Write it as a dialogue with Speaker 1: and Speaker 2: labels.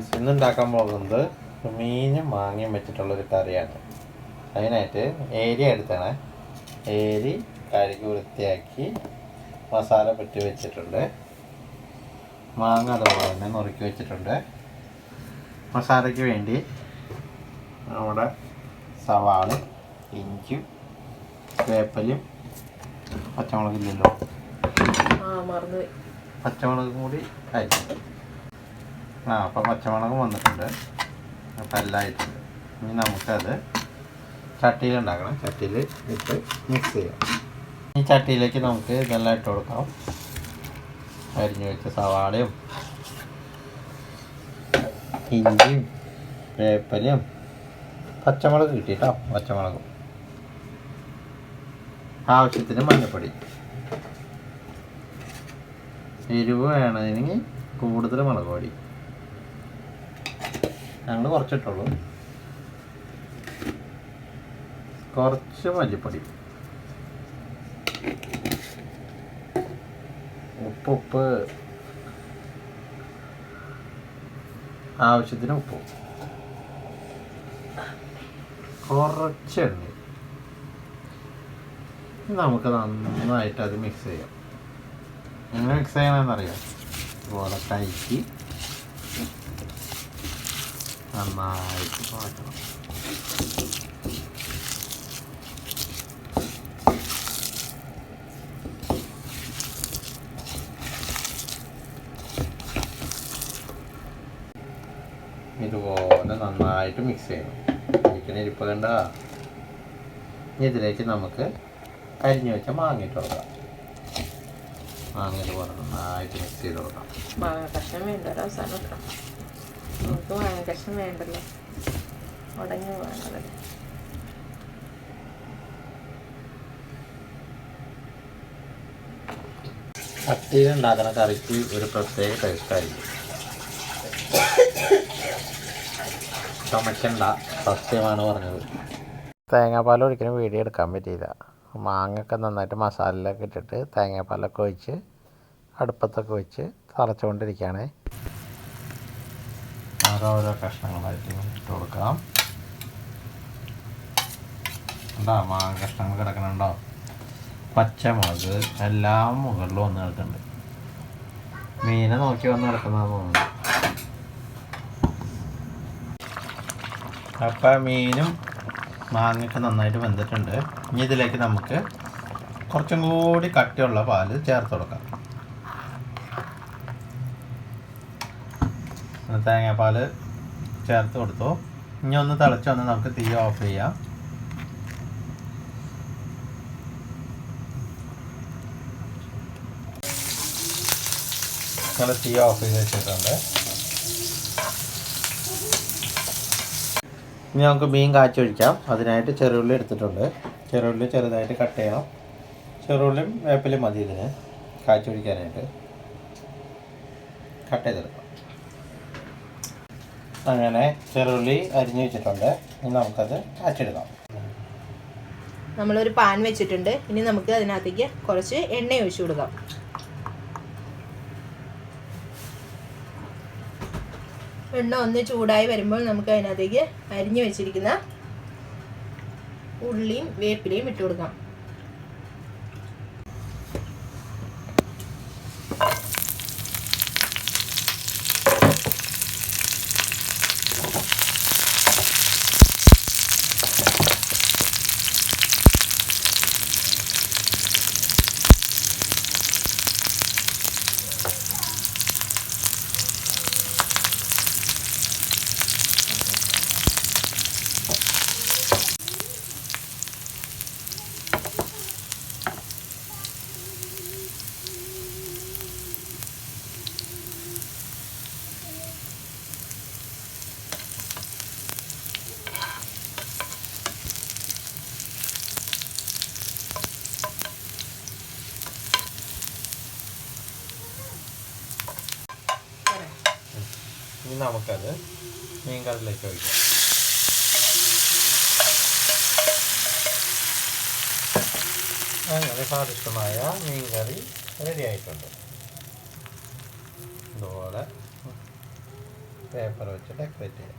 Speaker 1: Friends ഇന്ന് ഉണ്ടാക്കാൻ പോകുന്നത് മീനും മാങ്ങയും വെച്ചിട്ടുള്ളൊരു കറിയാണ്. അതിനായിട്ട് ഏരി എടുത്താണ്. ഏരി കഴുകി വൃത്തിയാക്കി മസാല പെട്ടി വെച്ചിട്ടുണ്ട്. മാങ്ങ അതുപോലെ തന്നെ നുറുക്കി വെച്ചിട്ടുണ്ട്. മസാലയ്ക്ക് വേണ്ടി നമ്മുടെ സവാള ഇഞ്ചും വേപ്പലും പച്ചമുളകില്ലല്ലോ. പച്ചമുളകും കൂടി അരിഞ്ഞു ആ അപ്പം പച്ചമുളകും വന്നിട്ടുണ്ട്. ആയിട്ടുണ്ട് ഇനി നമുക്കത് ചട്ടിയിൽ ഉണ്ടാക്കണം. ചട്ടിയിൽ ഇട്ട് മിക്സ് ചെയ്യാം. ഈ ചട്ടിയിലേക്ക് നമുക്ക് ഇതെല്ലാം ഇട്ട് കൊടുക്കാം. അരിഞ്ഞു വെച്ച സവാളയും ഇഞ്ചിയും വേപ്പലയും പച്ചമുളക് കിട്ടിട്ടോ പച്ചമുളകും. ആവശ്യത്തിന് മഞ്ഞൾപ്പൊടി എരിവ് വേണമെങ്കിൽ കൂടുതൽ മുളക് പൊടി. ഞങ്ങൾ കുറച്ചിട്ടുള്ളൂ. കുറച്ച് മല്ലിപ്പൊടി. ഉപ്പ് ഉപ്പ്. ആവശ്യത്തിന് ഉപ്പ്. കുറച്ച് എണ്ണ. നമുക്ക് നന്നായിട്ട് അത് മിക്സ് ചെയ്യാം. എങ്ങനെ മിക്സ് ചെയ്യണമെന്നറിയാം? ഇതുപോലെ കൈക്ക് നന്നായിട്ട് മാറ്റണം. ഇതുപോലെ നന്നായിട്ട് മിക്സ് ചെയ്യണം. ഇരിക്കണ ഇരിപ്പ് ഇതിലേക്ക് നമുക്ക് അരിഞ്ഞു വെച്ച മാങ്ങിട്ട് കൊടുക്കാം. മാങ്ങ ഇതുപോലെ നന്നായിട്ട് മിക്സ് ചെയ്ത് കൊടുക്കാം.
Speaker 2: കഷ്ണം വേണ്ട നമുക്ക് വേണ്ടല്ലോ. ഉടഞ്ഞു
Speaker 1: കട്ടിയിൽ ഉണ്ടാക്കുന്ന കറിക്ക് ഒരു പ്രത്യേക ടേസ്റ്റായിരിക്കും ചുമക്കണ്ട സത്യമാണ് പറഞ്ഞത്. തേങ്ങാപ്പാൽ ഒരിക്കലും വീഡിയോ എടുക്കാൻ പറ്റിയില്ല. മാങ്ങയൊക്കെ നന്നായിട്ട് മസാലയിലൊക്കെ ഇട്ടിട്ട് തേങ്ങാപ്പാലൊക്കെ ഒഴിച്ച് അടുപ്പത്തൊക്കെ വെച്ച് തിളച്ചുകൊണ്ടിരിക്കുകയാണ്. ഓരോരോ കഷ്ണങ്ങളായിട്ട് ഇട്ട് കൊടുക്കാം. ഉണ്ടോ മാങ്ങ കഷ്ണങ്ങൾ കിടക്കണുണ്ടോ പച്ചമുളക് എല്ലാം മുകളിൽ വന്ന് കിടക്കുന്നുണ്ട്. മീനെ നോക്കി വന്ന് കിടക്കുന്നതെന്ന് തോന്നുന്നു. അപ്പം മീനും മാങ്ങയൊക്കെ നന്നായിട്ട് വെന്തിട്ടുണ്ട്. ഇനി ഇതിലേക്ക് നമുക്ക് കുറച്ചും കൂടി കട്ടിയുള്ള പാൽ ചേർത്ത് കൊടുക്കാം. തേങ്ങാപ്പാൽ ചേർത്ത് കൊടുത്തു. ഇനി ഒന്ന് തിളച്ച് വന്ന് നമുക്ക് തീ ഓഫ് ചെയ്യാം. നമ്മൾ തീ ഓഫ് ചെയ്ത് വെച്ചിട്ടുണ്ട്. ഇനി നമുക്ക് മീൻ കാച്ചി ഒഴിക്കാം. അതിനായിട്ട് ചെറുള്ളി എടുത്തിട്ടുണ്ട്. ചെറുള്ളി ചെറുതായിട്ട് കട്ട് ചെയ്യണം. ചെറുള്ളിയും വേപ്പിലും മതി ഇതിന്. കാച്ചി ഒഴിക്കാനായിട്ട്. കട്ട് ചെയ്തെടുക്കാം. അങ്ങനെ ചെറുള്ളി അരിഞ്ഞു വെച്ചിട്ടുണ്ട്. ഇനി നമുക്കത് കാച്ചെടുക്കാം
Speaker 2: നമ്മളൊരു പാൻ വെച്ചിട്ടുണ്ട്. ഇനി നമുക്ക് അതിനകത്തേക്ക് കുറച്ച് എണ്ണ ഒഴിച്ചു കൊടുക്കാം. എണ്ണ ഒന്ന് ചൂടായി വരുമ്പോൾ നമുക്ക് അതിനകത്തേക്ക് അരിഞ്ഞു വെച്ചിരിക്കുന്ന ഉള്ളിയും വേപ്പിലയും ഇട്ട് കൊടുക്കാം.
Speaker 1: ഇനി നമുക്കത് മീൻ കറിയിലേക്ക് ഒഴിക്കാം. അങ്ങനെ സ്വാദിഷ്ടമായ മീൻ കറി റെഡി ആയിട്ടുണ്ട്. ഇതുപോലെ പേപ്പർ വെച്ച് ഡെക്കറേറ്റ് ചെയ്യാം.